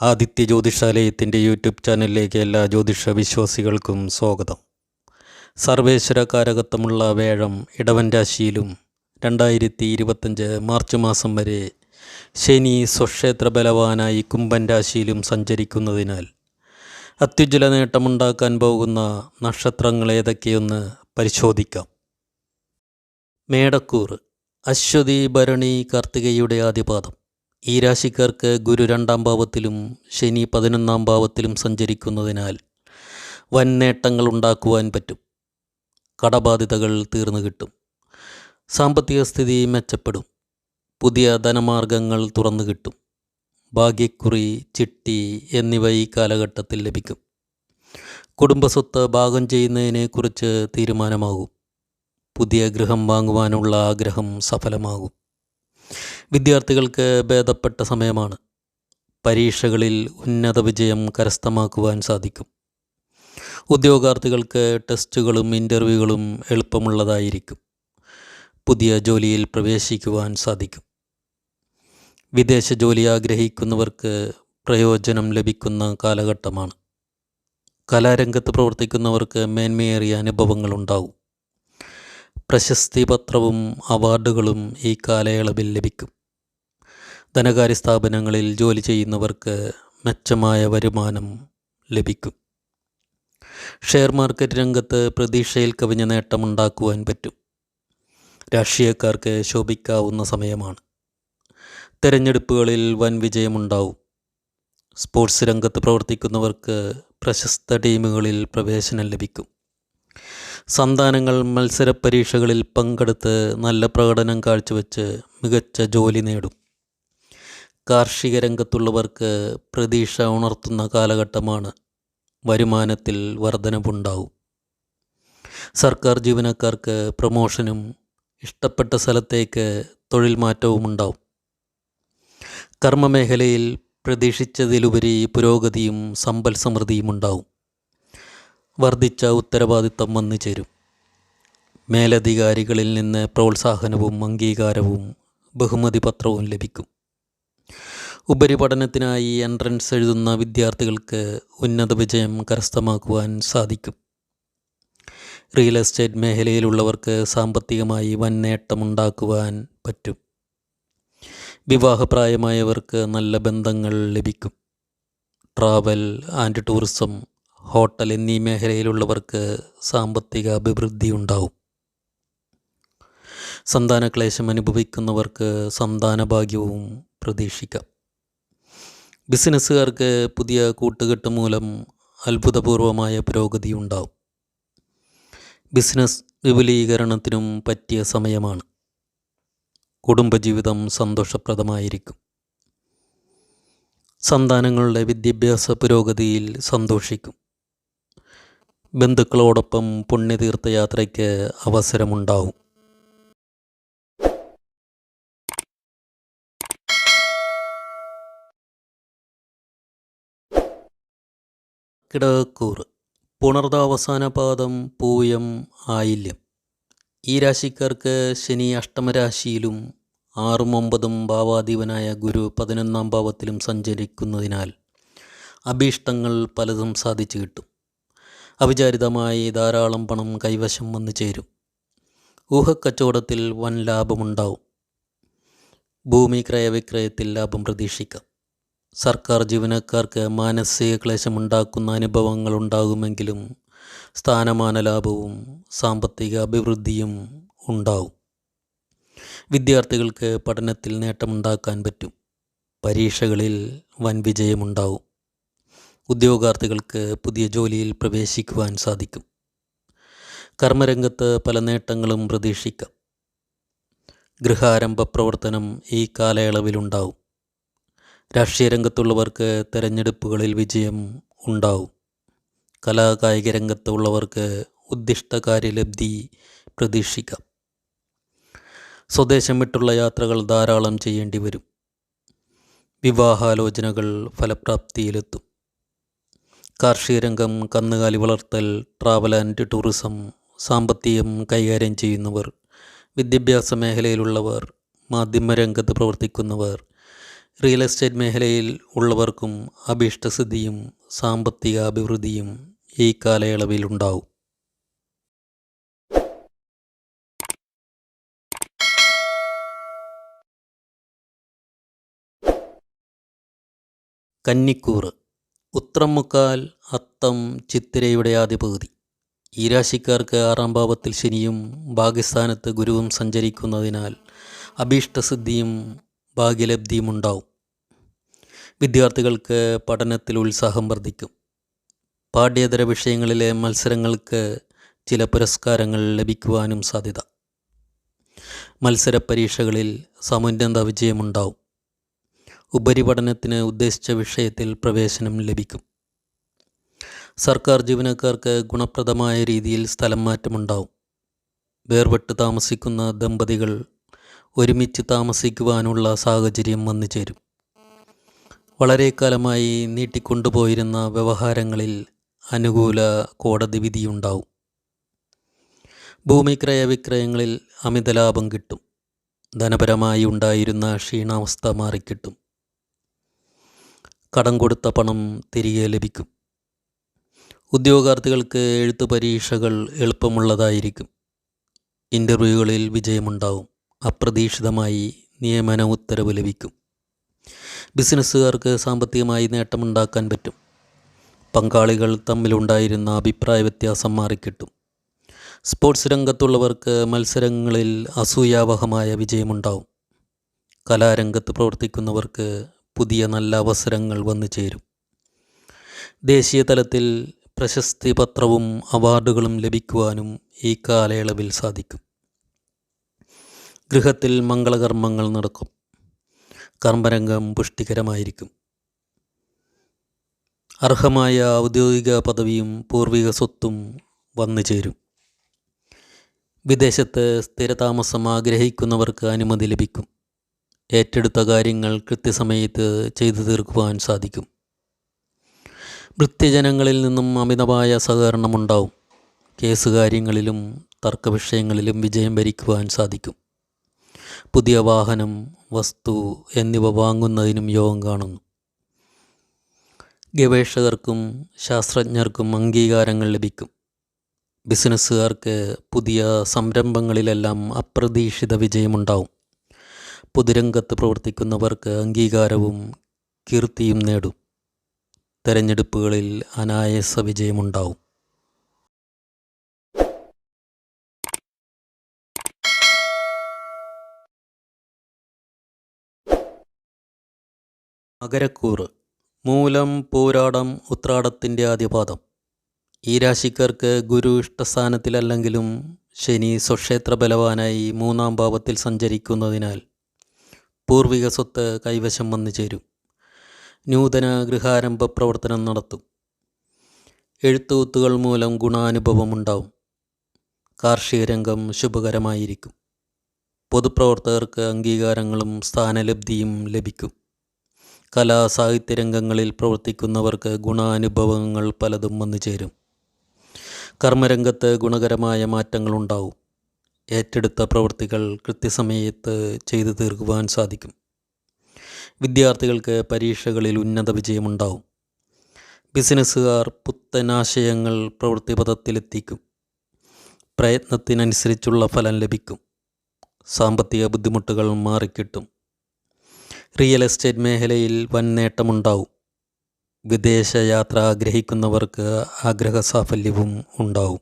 Aditya ജ്യോതിഷാലയത്തിന്റെ YouTube ചാനലിലേക്ക് എല്ലാ ജ്യോതിഷ വിശ്വാസികൾക്കും സ്വാഗതം. സർവേശ്വര കാരകത്വമുള്ള വേഴം ഇടവൻ രാശിയിലും രണ്ടായിരത്തി ഇരുപത്തഞ്ച് മാർച്ച് മാസം വരെ ശനി സ്വക്ഷേത്ര ബലവാനായി കുംഭൻ രാശിയിലും സഞ്ചരിക്കുന്നതിനാൽ അത്യുജ്വല നേട്ടമുണ്ടാക്കാൻ പോകുന്ന നക്ഷത്രങ്ങൾ ഏതൊക്കെയൊന്ന് പരിശോധിക്കാം. മേടക്കൂർ അശ്വതി ഭരണി കാർത്തികയുടെ ആദ്യപാദം. ഈ രാശിക്കാർക്ക് ഗുരു രണ്ടാം ഭാവത്തിലും ശനി പതിനൊന്നാം ഭാവത്തിലും സഞ്ചരിക്കുന്നതിനാൽ വൻ നേട്ടങ്ങൾ ഉണ്ടാക്കുവാൻ പറ്റും. കടബാധ്യതകൾ തീർന്നു കിട്ടും. സാമ്പത്തിക സ്ഥിതി മെച്ചപ്പെടും. പുതിയ ധനമാർഗങ്ങൾ തുറന്നു കിട്ടും. ഭാഗ്യക്കുറി ചിട്ടി എന്നിവ ഈ കാലഘട്ടത്തിൽ ലഭിക്കും. കുടുംബസ്വത്ത് ഭാഗം ചെയ്യുന്നതിനെക്കുറിച്ച് തീരുമാനമാകും. പുതിയ ഗൃഹം വാങ്ങുവാനുള്ള ആഗ്രഹം സഫലമാകും. വിദ്യാർത്ഥികൾക്ക് ഭേദപ്പെട്ട സമയമാണ്. പരീക്ഷകളിൽ ഉന്നത വിജയം കരസ്ഥമാക്കുവാൻ സാധിക്കും. ഉദ്യോഗാർത്ഥികൾക്ക് ടെസ്റ്റുകളും ഇന്റർവ്യൂകളും എളുപ്പമുള്ളതായിരിക്കും. പുതിയ ജോലിയിൽ പ്രവേശിക്കുവാൻ സാധിക്കും. വിദേശ ജോലി ആഗ്രഹിക്കുന്നവർക്ക് പ്രയോജനം ലഭിക്കുന്ന കാലഘട്ടമാണ്. കലാരംഗത്ത് പ്രവർത്തിക്കുന്നവർക്ക് മേന്മയേറിയ അനുഭവങ്ങളുണ്ടാവും. പ്രശസ്തി പത്രവും അവാർഡുകളും ഈ കാലയളവിൽ ലഭിക്കും. ധനകാര്യ സ്ഥാപനങ്ങളിൽ ജോലി ചെയ്യുന്നവർക്ക് മെച്ചമായ വരുമാനം ലഭിക്കും. ഷെയർ മാർക്കറ്റ് രംഗത്ത് പ്രതീക്ഷയിൽ കവിഞ്ഞ നേട്ടമുണ്ടാക്കുവാൻ പറ്റും. രാഷ്ട്രീയക്കാർക്ക് ശോഭിക്കാവുന്ന സമയമാണ്. തെരഞ്ഞെടുപ്പുകളിൽ വൻ വിജയമുണ്ടാവും. സ്പോർട്സ് രംഗത്ത് പ്രവർത്തിക്കുന്നവർക്ക് പ്രശസ്ത ടീമുകളിൽ പ്രവേശനം ലഭിക്കും. സന്താനങ്ങൾ മത്സര പരീക്ഷകളിൽ പങ്കെടുത്ത് നല്ല പ്രകടനം കാഴ്ചവെച്ച് മികച്ച ജോലി നേടും. കാർഷിക രംഗത്തുള്ളവർക്ക് പ്രതീക്ഷ ഉണർത്തുന്ന കാലഘട്ടമാണ് വരുമാനത്തിൽ വർധനവുണ്ടാവും. സർക്കാർ ജീവനക്കാർക്ക് പ്രമോഷനും ഇഷ്ടപ്പെട്ട സ്ഥലത്തേക്ക് തൊഴിൽ മാറ്റവും ഉണ്ടാവും. കർമ്മമേഖലയിൽ പ്രതീക്ഷിച്ചതിലുപരി പുരോഗതിയും സമ്പൽ സമൃദ്ധിയും ഉണ്ടാവും. വർദ്ധിച്ച ഉത്തരവാദിത്തം വന്നു ചേരും. മേലധികാരികളിൽ നിന്ന് പ്രോത്സാഹനവും അംഗീകാരവും ബഹുമതി പത്രവും ലഭിക്കും. ഉപരിപഠനത്തിനായി എൻട്രൻസ് എഴുതുന്ന വിദ്യാർത്ഥികൾക്ക് ഉന്നത വിജയം കരസ്ഥമാക്കുവാൻ സാധിക്കും. റിയൽ എസ്റ്റേറ്റ് മേഖലയിലുള്ളവർക്ക് സാമ്പത്തികമായി വൻ നേട്ടമുണ്ടാക്കുവാൻ പറ്റും. വിവാഹപ്രായമായവർക്ക് നല്ല ബന്ധങ്ങൾ ലഭിക്കും. ട്രാവൽ ആൻഡ് ടൂറിസം ഹോട്ടൽ എന്നീ മേഖലയിലുള്ളവർക്ക് സാമ്പത്തിക അഭിവൃദ്ധി ഉണ്ടാവും. സന്താനക്ലേശം അനുഭവിക്കുന്നവർക്ക് സന്താന ഭാഗ്യവും പ്രതീക്ഷിക്കാം. ബിസിനസ്സുകാർക്ക് പുതിയ കൂട്ടുകെട്ട് മൂലം അത്ഭുതപൂർവമായ പുരോഗതി ഉണ്ടാവും. ബിസിനസ് വിപുലീകരണത്തിനും പറ്റിയ സമയമാണ്. കുടുംബജീവിതം സന്തോഷപ്രദമായിരിക്കും. സന്താനങ്ങളുടെ വിദ്യാഭ്യാസ പുരോഗതിയിൽ സന്തോഷിക്കും. ബന്ധുക്കളോടൊപ്പം പുണ്യതീർത്ഥയാത്രയ്ക്ക് അവസരമുണ്ടാവും. കിടക്കൂർ പുണർദാവസാന പാദം പൂയം ആയില്യം. ഈ രാശിക്കാർക്ക് ശനി അഷ്ടമരാശിയിലും ആറും ഒമ്പതും ഭാവാധീപനായ ഗുരു പതിനൊന്നാം ഭാവത്തിലും സഞ്ചരിക്കുന്നതിനാൽ അഭീഷ്ടങ്ങൾ പലതും സാധിച്ചു കിട്ടും. അവിചാരിതമായി ധാരാളം പണം കൈവശം വന്നു ചേരും. ഊഹക്കച്ചവടത്തിൽ വൻ ലാഭമുണ്ടാവും. ഭൂമി ക്രയവിക്രയത്തിൽ ലാഭം പ്രതീക്ഷിക്കാം. സർക്കാർ ജീവനക്കാർക്ക് മാനസിക ക്ലേശമുണ്ടാക്കുന്ന അനുഭവങ്ങൾ ഉണ്ടാകുമെങ്കിലും സ്ഥാനമാന ലാഭവും സാമ്പത്തിക അഭിവൃദ്ധിയും ഉണ്ടാവും വിദ്യാർത്ഥികൾക്ക് പഠനത്തിൽ നേട്ടമുണ്ടാക്കാൻ പറ്റും. പരീക്ഷകളിൽ വൻ വിജയമുണ്ടാവും ഉദ്യോഗാർത്ഥികൾക്ക് പുതിയ ജോലിയിൽ പ്രവേശിക്കുവാൻ സാധിക്കും. കർമ്മരംഗത്ത് പല നേട്ടങ്ങളും പ്രതീക്ഷിക്കാം. ഗൃഹാരംഭ പ്രവർത്തനം ഈ കാലയളവിലുണ്ടാവും രാഷ്ട്രീയ രംഗത്തുള്ളവർക്ക് തെരഞ്ഞെടുപ്പുകളിൽ വിജയം ഉണ്ടാവും. കലാകായിക രംഗത്തുള്ളവർക്ക് ഉദ്ദിഷ്ട കാര്യലബ്ധി പ്രതീക്ഷിക്കാം. സ്വദേശം വിട്ടുള്ള യാത്രകൾ ധാരാളം ചെയ്യേണ്ടി വരും. വിവാഹാലോചനകൾ ഫലപ്രാപ്തിയിലെത്തും. കാർഷിക രംഗം കന്നുകാലി വളർത്തൽ ട്രാവൽ ആൻഡ് ടൂറിസം സാമ്പത്തികം കൈകാര്യം ചെയ്യുന്നവർ വിദ്യാഭ്യാസ മേഖലയിലുള്ളവർ മാധ്യമരംഗത്ത് പ്രവർത്തിക്കുന്നവർ റിയൽ എസ്റ്റേറ്റ് മേഖലയിൽ ഉള്ളവർക്കും അഭീഷ്ടസിദ്ധിയും സാമ്പത്തിക അഭിവൃദ്ധിയും ഈ കാലയളവിൽ ഉണ്ടാവും. കന്നിക്കൂറ് ഉത്രം മുക്കാൽ അത്തം ചിത്തിരയുടെ ആദ്യ പകുതി ഈ രാശിക്കാർക്ക് ആറാം ഭാവത്തിൽ ശനിയും ഭാഗ്യസ്ഥാനത്ത് ഗുരുവും സഞ്ചരിക്കുന്നതിനാൽ അഭീഷ്ടസിദ്ധിയും ഭാഗ്യലബ്ധിയും ഉണ്ടാവും വിദ്യാർത്ഥികൾക്ക് പഠനത്തിൽ ഉത്സാഹം വർദ്ധിക്കും. പാഠ്യേതര വിഷയങ്ങളിലെ മത്സരങ്ങൾക്ക് ചില പുരസ്കാരങ്ങൾ ലഭിക്കുവാനും സാധ്യത. മത്സര പരീക്ഷകളിൽ സമുന്നത വിജയമുണ്ടാവും. ഉപരിപഠനത്തിന് ഉദ്ദേശിച്ച വിഷയത്തിൽ പ്രവേശനം ലഭിക്കും. സർക്കാർ ജീവനക്കാർക്ക് ഗുണപ്രദമായ രീതിയിൽ സ്ഥലം മാറ്റമുണ്ടാവും. വേർപെട്ട് താമസിക്കുന്ന ദമ്പതികൾ ഒരുമിച്ച് താമസിക്കുവാനുള്ള സാഹചര്യം വന്നു ചേരും. വളരെ കാലമായി നീട്ടിക്കൊണ്ടുപോയിരുന്ന വ്യവഹാരങ്ങളിൽ അനുകൂല കോടതി വിധിയുണ്ടാവും. ഭൂമി ക്രയവിക്രയങ്ങളിൽ അമിത ലാഭം കിട്ടും. ധനപരമായി ഉണ്ടായിരുന്ന ക്ഷീണാവസ്ഥ മാറിക്കിട്ടും. കടം കൊടുത്ത പണം തിരികെ ലഭിക്കും. ഉദ്യോഗാർത്ഥികൾക്ക് എഴുത്തു പരീക്ഷകൾ എളുപ്പമുള്ളതായിരിക്കും. ഇന്റർവ്യൂകളിൽ വിജയമുണ്ടാവും. അപ്രതീക്ഷിതമായി നിയമന ഉത്തരവ് ലഭിക്കും. ബിസിനസ്സുകാർക്ക് സാമ്പത്തികമായി നേട്ടമുണ്ടാക്കാൻ പറ്റും. പങ്കാളികൾ തമ്മിലുണ്ടായിരുന്ന അഭിപ്രായ വ്യത്യാസം മാറിക്കിട്ടും. സ്പോർട്സ് രംഗത്തുള്ളവർക്ക് മത്സരങ്ങളിൽ അസൂയാവഹമായ വിജയമുണ്ടാവും. കലാരംഗത്ത് പ്രവർത്തിക്കുന്നവർക്ക് പുതിയ നല്ല അവസരങ്ങൾ വന്നു ചേരും. ദേശീയ തലത്തിൽ പ്രശസ്തി പത്രവും അവാർഡുകളും ലഭിക്കുവാനും ഈ കാലയളവിൽ സാധിക്കും. ഗൃഹത്തിൽ മംഗളകർമ്മങ്ങൾ നടക്കും. കർമ്മരംഗം പുഷ്ടികരമായിരിക്കും. അർഹമായ ഔദ്യോഗിക പദവിയും പൂർവിക സ്വത്തും വന്നു ചേരും. വിദേശത്ത് സ്ഥിരതാമസം ആഗ്രഹിക്കുന്നവർക്ക് അനുമതി ലഭിക്കും. ഏറ്റെടുത്ത കാര്യങ്ങൾ കൃത്യസമയത്ത് ചെയ്തു തീർക്കുവാൻ സാധിക്കും. വൃത്യജനങ്ങളിൽ നിന്നും അമിതമായ സഹകരണമുണ്ടാവും. കേസ് കാര്യങ്ങളിലും തർക്ക വിഷയങ്ങളിലും വിജയം വരിക്കുവാൻ സാധിക്കും. പുതിയ വാഹനം വസ്തു എന്നിവ വാങ്ങുന്നതിനും യോഗം കാണുന്നു. ഗവേഷകർക്കും ശാസ്ത്രജ്ഞർക്കും അംഗീകാരങ്ങൾ ലഭിക്കും. ബിസിനസ്സുകാർക്ക് പുതിയ സംരംഭങ്ങളിലെല്ലാം അപ്രതീക്ഷിത വിജയമുണ്ടാവും. പൊതുരംഗത്ത് പ്രവർത്തിക്കുന്നവർക്ക് അംഗീകാരവും കീർത്തിയും നേടും. തെരഞ്ഞെടുപ്പുകളിൽ അനായാസ വിജയമുണ്ടാവും. മകരക്കൂറ് മൂലം പൂരാടം ഉത്രാടത്തിന്റെ ആദ്യപാദം. ഈ രാശിക്കാർക്ക് ഗുരു ഇഷ്ടസ്ഥാനത്തിലല്ലെങ്കിലും ശനി സ്വക്ഷേത്ര ബലവാനായി മൂന്നാം ഭാവത്തിൽ സഞ്ചരിക്കുന്നതിനാൽ പൂർവിക സ്വത്ത് കൈവശം വന്നു ചേരും. നൂതന ഗൃഹാരംഭ പ്രവർത്തനം നടത്തും. എഴുത്തുകൂത്തുകൾ മൂലം ഗുണാനുഭവമുണ്ടാവും കാർഷിക രംഗം ശുഭകരമായിരിക്കും. പൊതുപ്രവർത്തകർക്ക് അംഗീകാരങ്ങളും സ്ഥാനലബ്ധിയും ലഭിക്കും. കലാ സാഹിത്യ രംഗങ്ങളിൽ പ്രവർത്തിക്കുന്നവർക്ക് ഗുണാനുഭവങ്ങൾ പലതും വന്നു ചേരും. കർമ്മരംഗത്ത് ഗുണകരമായ മാറ്റങ്ങളുണ്ടാവും. ഏറ്റെടുത്ത പ്രവൃത്തികൾ കൃത്യസമയത്ത് ചെയ്തു തീർക്കുവാൻ സാധിക്കും. വിദ്യാർത്ഥികൾക്ക് പരീക്ഷകളിൽ ഉന്നത വിജയമുണ്ടാവും. ബിസിനസ്സുകാർ പുത്തനാശയങ്ങൾ പ്രവൃത്തിപഥത്തിലെത്തിക്കും. പ്രയത്നത്തിനനുസരിച്ചുള്ള ഫലം ലഭിക്കും. സാമ്പത്തിക ബുദ്ധിമുട്ടുകൾ മാറിക്കിട്ടും. റിയൽ എസ്റ്റേറ്റ് മേഖലയിൽ വൻ നേട്ടമുണ്ടാവും വിദേശ യാത്ര ആഗ്രഹിക്കുന്നവർക്ക് ആഗ്രഹ സാഫല്യവും ഉണ്ടാവും.